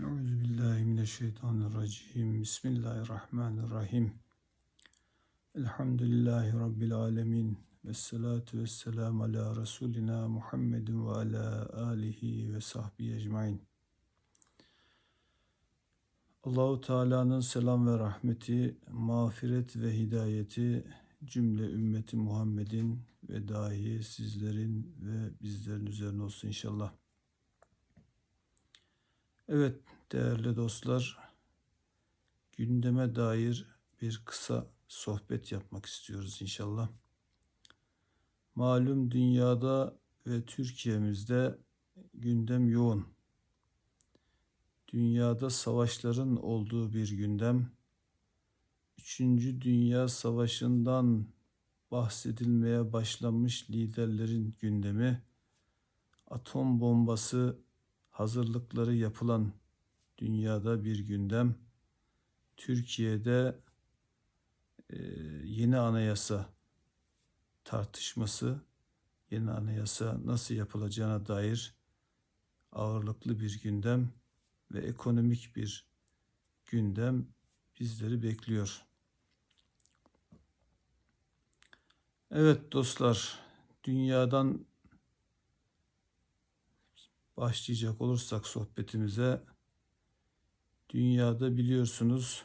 Euzubillahimineşşeytanirracim. Bismillahirrahmanirrahim. Elhamdülillahi Rabbil alemin. Vessalatu vesselamu ala Resulina Muhammedin ve ala alihi ve sahbihi ecmain. Allahu Teala'nın selam ve rahmeti, mağfiret ve hidayeti cümle ümmeti Muhammed'in ve dahi sizlerin ve bizlerin üzerine olsun inşallah. Evet değerli dostlar, gündeme dair bir kısa sohbet yapmak istiyoruz inşallah. Malum dünyada ve Türkiye'mizde gündem yoğun. Dünyada savaşların olduğu bir gündem. Üçüncü Dünya Savaşı'ndan bahsedilmeye başlanmış liderlerin gündemi, atom bombası hazırlıkları yapılan dünyada bir gündem. Türkiye'de e, yeni anayasa tartışması, yeni anayasa nasıl yapılacağına dair ağırlıklı bir gündem ve ekonomik bir gündem bizleri bekliyor. Evet dostlar, dünyadan başlayacak olursak sohbetimize dünyada biliyorsunuz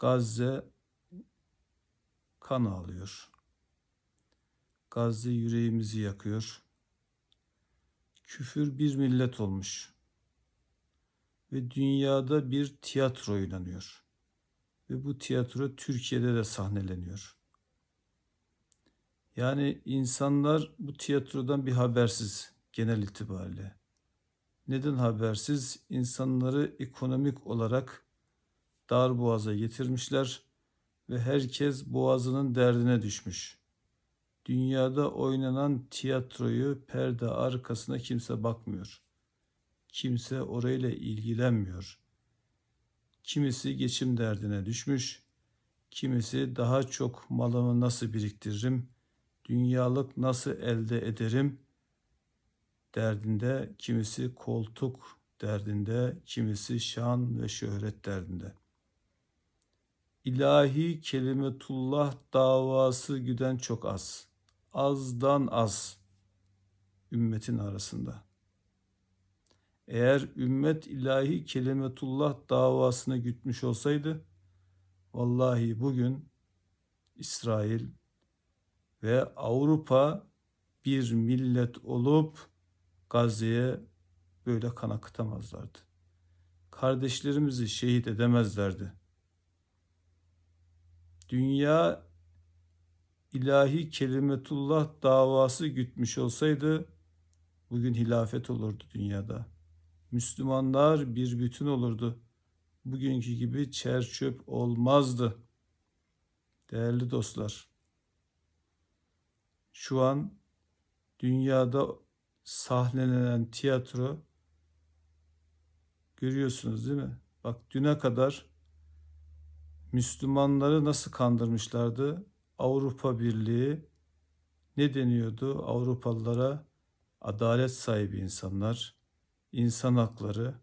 Gazze kan ağlıyor. Gazze yüreğimizi yakıyor. Küfür bir millet olmuş. Ve dünyada bir tiyatro oynanıyor. Ve bu tiyatro Türkiye'de de sahneleniyor. Yani insanlar bu tiyatrodan bir habersiz genel itibariyle. Neden habersiz? İnsanları ekonomik olarak dar boğaza getirmişler ve herkes boğazının derdine düşmüş. Dünyada oynanan tiyatroyu perde arkasına kimse bakmıyor. Kimse orayla ilgilenmiyor. Kimisi geçim derdine düşmüş, kimisi daha çok malımı nasıl biriktiririm, dünyalık nasıl elde ederim derdinde, kimisi koltuk derdinde, kimisi şan ve şöhret derdinde. İlahi kelimetullah davası güden çok az. Azdan az ümmetin arasında. Eğer ümmet ilahi kelimetullah davasını gütmüş olsaydı, vallahi bugün İsrail ve Avrupa bir millet olup Gazze'ye böyle kan akıtamazlardı. Kardeşlerimizi şehit edemezlerdi. Dünya ilahi kelimetullah davası gütmüş olsaydı bugün hilafet olurdu dünyada. Müslümanlar bir bütün olurdu. Bugünkü gibi çer çöp olmazdı. Değerli dostlar, şu an dünyada sahnelenen tiyatro görüyorsunuz değil mi? Bak düne kadar Müslümanları nasıl kandırmışlardı? Avrupa Birliği ne deniyordu Avrupalılara? Adalet sahibi insanlar, insan hakları,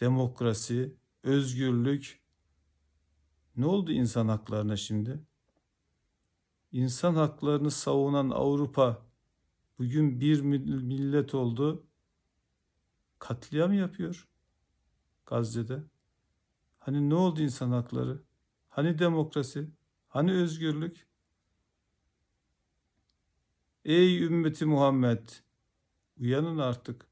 demokrasi, özgürlük. Ne oldu insan haklarına şimdi? İnsan haklarını savunan Avrupa Bugün bir millet oldu. Katliam yapıyor Gazze'de. Hani ne oldu insan hakları? Hani demokrasi? Hani özgürlük? Ey ümmeti Muhammed! Uyanın artık.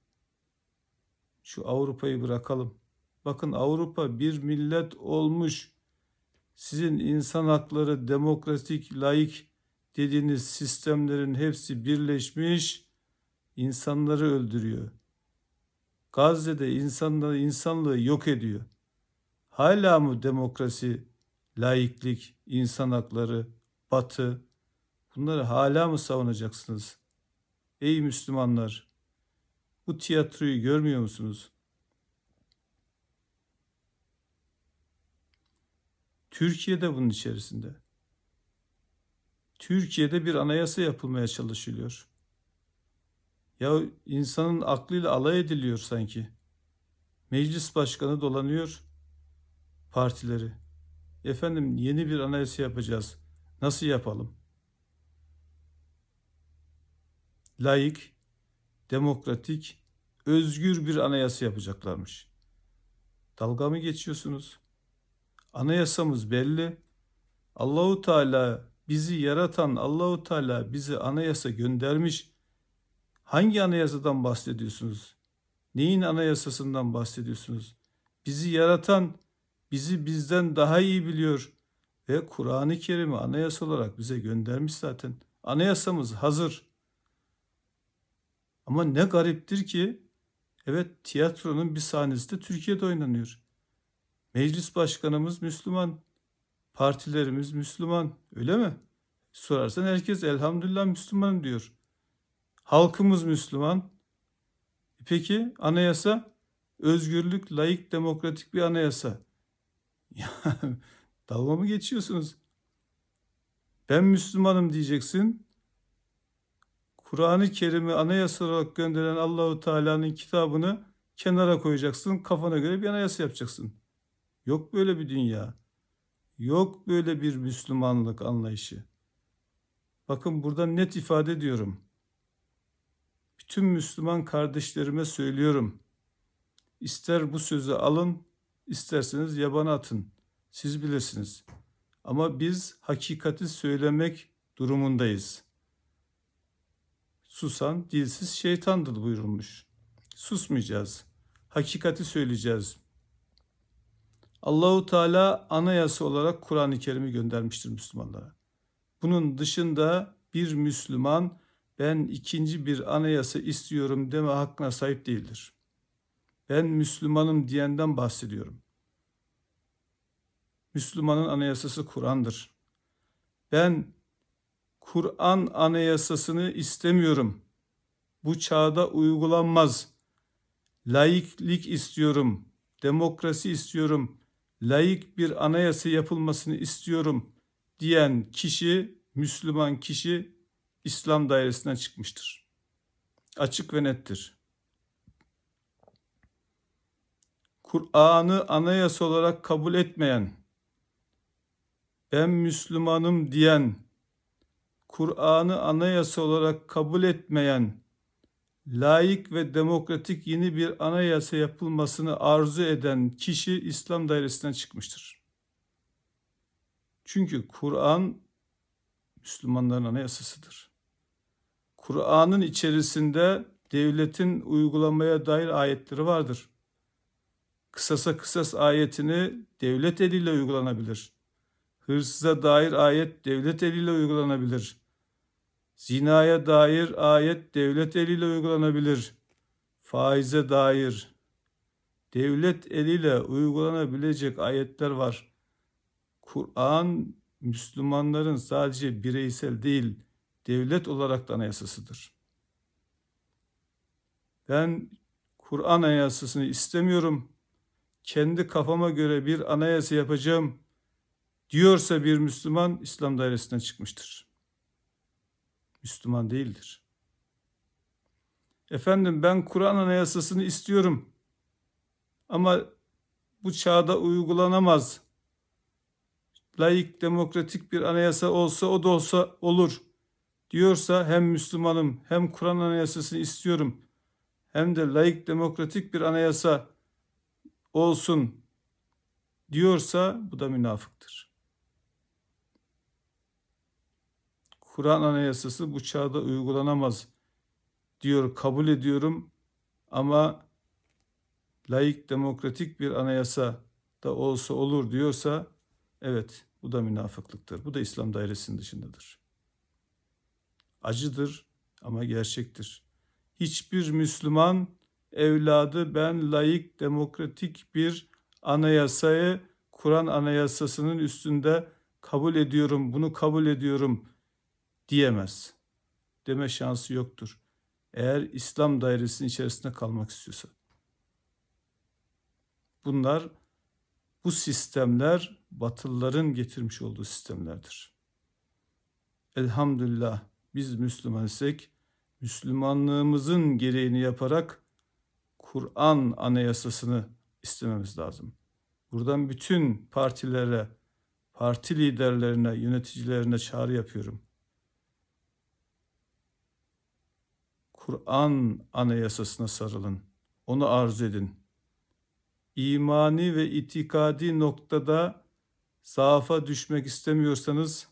Şu Avrupa'yı bırakalım. Bakın Avrupa bir millet olmuş. Sizin insan hakları, demokratik, layık dediğiniz sistemlerin hepsi birleşmiş insanları öldürüyor. Gazze'de insanları, insanlığı yok ediyor. Hala mı demokrasi, laiklik, insan hakları, batı bunları hala mı savunacaksınız? Ey Müslümanlar bu tiyatroyu görmüyor musunuz? Türkiye de bunun içerisinde. Türkiye'de bir anayasa yapılmaya çalışılıyor. Ya insanın aklıyla alay ediliyor sanki. Meclis başkanı dolanıyor partileri. Efendim yeni bir anayasa yapacağız. Nasıl yapalım? Laik, demokratik, özgür bir anayasa yapacaklarmış. Dalga mı geçiyorsunuz? Anayasamız belli. Allahu Teala bizi yaratan Allahu Teala bizi anayasa göndermiş. Hangi anayasadan bahsediyorsunuz? Neyin anayasasından bahsediyorsunuz? Bizi yaratan bizi bizden daha iyi biliyor ve Kur'an-ı Kerim'i anayasa olarak bize göndermiş zaten. Anayasamız hazır. Ama ne gariptir ki evet tiyatronun bir sahnesi de Türkiye'de oynanıyor. Meclis başkanımız Müslüman, partilerimiz Müslüman, öyle mi? Sorarsan herkes elhamdülillah Müslüman diyor. Halkımız Müslüman. Peki anayasa özgürlük, layık, demokratik bir anayasa. Ya dalga mı geçiyorsunuz? Ben Müslümanım diyeceksin. Kur'an-ı Kerim'i anayasa olarak gönderen Allahu Teala'nın kitabını kenara koyacaksın. Kafana göre bir anayasa yapacaksın. Yok böyle bir dünya. Yok böyle bir Müslümanlık anlayışı. Bakın burada net ifade ediyorum. Bütün Müslüman kardeşlerime söylüyorum. İster bu sözü alın, isterseniz yabana atın. Siz bilirsiniz. Ama biz hakikati söylemek durumundayız. Susan dilsiz şeytandır buyurulmuş. Susmayacağız. Hakikati söyleyeceğiz. Allahu Teala anayasa olarak Kur'an-ı Kerim'i göndermiştir Müslümanlara. Bunun dışında bir Müslüman ben ikinci bir anayasa istiyorum deme hakkına sahip değildir. Ben Müslümanım diyenden bahsediyorum. Müslümanın anayasası Kur'an'dır. Ben Kur'an anayasasını istemiyorum. Bu çağda uygulanmaz. Laiklik istiyorum. Demokrasi istiyorum. Laik bir anayasa yapılmasını istiyorum diyen kişi, Müslüman kişi İslam dairesinden çıkmıştır. Açık ve nettir. Kur'an'ı anayasa olarak kabul etmeyen, ben Müslümanım diyen, Kur'an'ı anayasa olarak kabul etmeyen, layık ve demokratik yeni bir anayasa yapılmasını arzu eden kişi İslam dairesinden çıkmıştır. Çünkü Kur'an Müslümanların anayasasıdır. Kur'an'ın içerisinde devletin uygulamaya dair ayetleri vardır. Kısasa kısas ayetini devlet eliyle uygulanabilir. Hırsıza dair ayet devlet eliyle uygulanabilir. Zinaya dair ayet devlet eliyle uygulanabilir. Faize dair devlet eliyle uygulanabilecek ayetler var. Kur'an Müslümanların sadece bireysel değil, devlet olarak da anayasasıdır. Ben Kur'an anayasasını istemiyorum. Kendi kafama göre bir anayasa yapacağım diyorsa bir Müslüman İslam dairesinden çıkmıştır. Müslüman değildir. Efendim ben Kur'an anayasasını istiyorum. Ama bu çağda uygulanamaz. Layık, demokratik bir anayasa olsa o da olsa olur diyorsa hem Müslümanım hem Kur'an anayasasını istiyorum hem de layık demokratik bir anayasa olsun diyorsa bu da münafıktır. Kur'an anayasası bu çağda uygulanamaz diyor kabul ediyorum ama layık demokratik bir anayasa da olsa olur diyorsa evet bu da münafıklıktır. Bu da İslam dairesinin dışındadır. Acıdır ama gerçektir. Hiçbir Müslüman evladı ben layık demokratik bir anayasayı Kur'an anayasasının üstünde kabul ediyorum, bunu kabul ediyorum diyemez. Deme şansı yoktur. Eğer İslam dairesinin içerisinde kalmak istiyorsa. Bunlar bu sistemler Batılıların getirmiş olduğu sistemlerdir. Elhamdülillah biz Müslüman isek Müslümanlığımızın gereğini yaparak Kur'an anayasasını istememiz lazım. Buradan bütün partilere, parti liderlerine, yöneticilerine çağrı yapıyorum. Kur'an anayasasına sarılın. Onu arzu edin. İmani ve itikadi noktada zaafa düşmek istemiyorsanız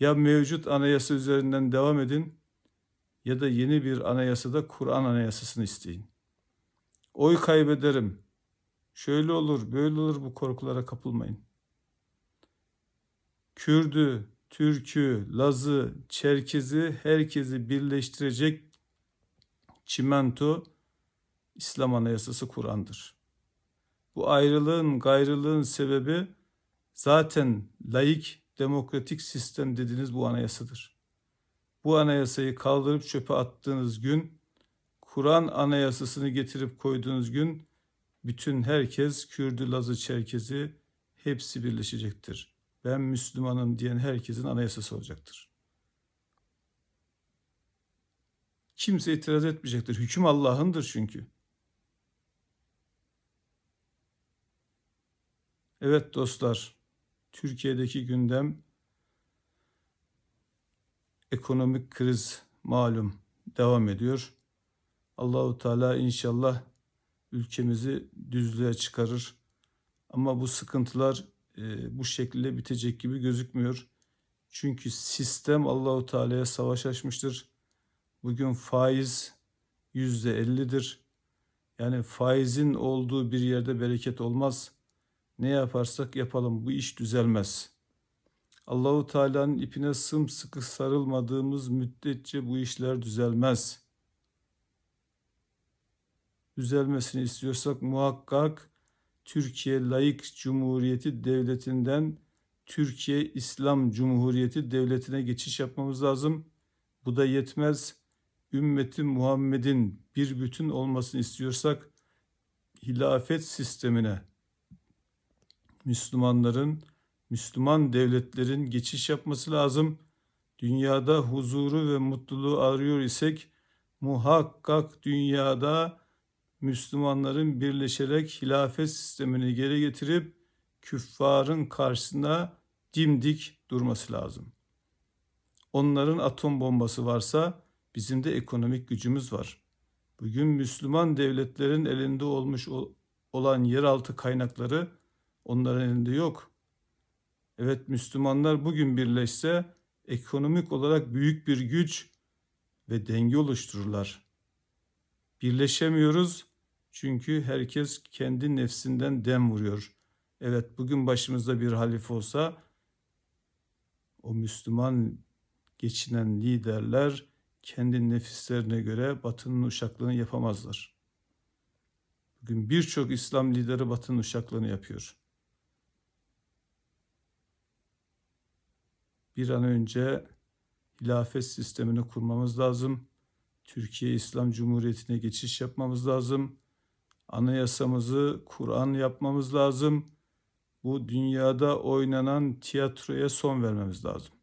ya mevcut anayasa üzerinden devam edin ya da yeni bir anayasada Kur'an anayasasını isteyin. Oy kaybederim. Şöyle olur, böyle olur bu korkulara kapılmayın. Kürdü, Türk'ü, Laz'ı, Çerkez'i, herkesi birleştirecek çimento İslam Anayasası Kur'an'dır. Bu ayrılığın, gayrılığın sebebi zaten laik, demokratik sistem dediğiniz bu anayasadır. Bu anayasayı kaldırıp çöpe attığınız gün, Kur'an anayasasını getirip koyduğunuz gün, bütün herkes, Kürdü, Lazı, Çerkezi hepsi birleşecektir. Ben Müslümanım diyen herkesin anayasası olacaktır. Kimse itiraz etmeyecektir. Hüküm Allah'ındır çünkü. Evet dostlar, Türkiye'deki gündem ekonomik kriz malum devam ediyor. Allahu Teala inşallah ülkemizi düzlüğe çıkarır. Ama bu sıkıntılar e, bu şekilde bitecek gibi gözükmüyor. Çünkü sistem Allahu Teala'ya savaş açmıştır. Bugün faiz yüzde ellidir. Yani faizin olduğu bir yerde bereket olmaz. Ne yaparsak yapalım bu iş düzelmez. Allahu Teala'nın ipine sımsıkı sarılmadığımız müddetçe bu işler düzelmez. Düzelmesini istiyorsak muhakkak Türkiye Layık Cumhuriyeti Devleti'nden Türkiye İslam Cumhuriyeti Devleti'ne geçiş yapmamız lazım. Bu da yetmez. Ümmeti Muhammed'in bir bütün olmasını istiyorsak hilafet sistemine Müslümanların, Müslüman devletlerin geçiş yapması lazım. Dünyada huzuru ve mutluluğu arıyor isek muhakkak dünyada Müslümanların birleşerek hilafet sistemini geri getirip küffarın karşısına dimdik durması lazım. Onların atom bombası varsa bizim de ekonomik gücümüz var. Bugün Müslüman devletlerin elinde olmuş olan yeraltı kaynakları onların elinde yok. Evet Müslümanlar bugün birleşse ekonomik olarak büyük bir güç ve denge oluştururlar. Birleşemiyoruz çünkü herkes kendi nefsinden dem vuruyor. Evet bugün başımızda bir halife olsa o Müslüman geçinen liderler kendi nefislerine göre batının uşaklığını yapamazlar. Bugün birçok İslam lideri batının uşaklığını yapıyor. Bir an önce hilafet sistemini kurmamız lazım. Türkiye İslam Cumhuriyeti'ne geçiş yapmamız lazım. Anayasamızı Kur'an yapmamız lazım. Bu dünyada oynanan tiyatroya son vermemiz lazım.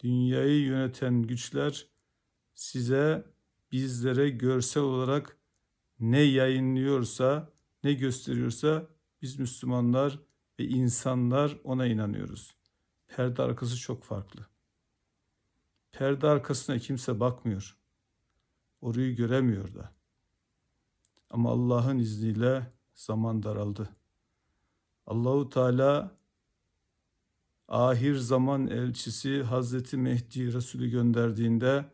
Dünyayı yöneten güçler size, bizlere görsel olarak ne yayınlıyorsa, ne gösteriyorsa biz Müslümanlar ve insanlar ona inanıyoruz. Perde arkası çok farklı. Perde arkasına kimse bakmıyor. Orayı göremiyor da. Ama Allah'ın izniyle zaman daraldı. Allahu Teala ahir zaman elçisi Hazreti Mehdi Resulü gönderdiğinde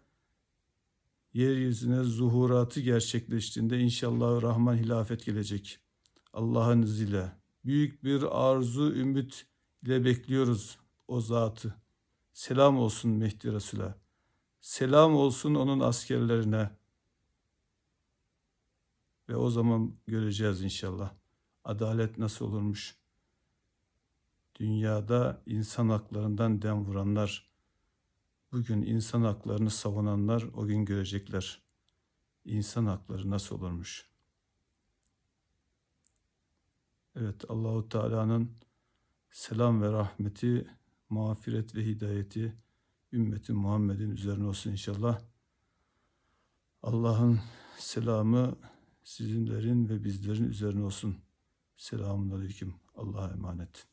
yeryüzüne zuhuratı gerçekleştiğinde inşallah Rahman hilafet gelecek. Allah'ın izniyle. Büyük bir arzu, ümit ile bekliyoruz o zatı. Selam olsun Mehdi Resul'e. Selam olsun onun askerlerine. Ve o zaman göreceğiz inşallah. Adalet nasıl olurmuş? Dünyada insan haklarından dem vuranlar, bugün insan haklarını savunanlar o gün görecekler. İnsan hakları nasıl olurmuş? Evet Allahu Teala'nın selam ve rahmeti, mağfiret ve hidayeti ümmeti Muhammed'in üzerine olsun inşallah. Allah'ın selamı sizinlerin ve bizlerin üzerine olsun. Selamun Aleyküm. Allah'a emanet.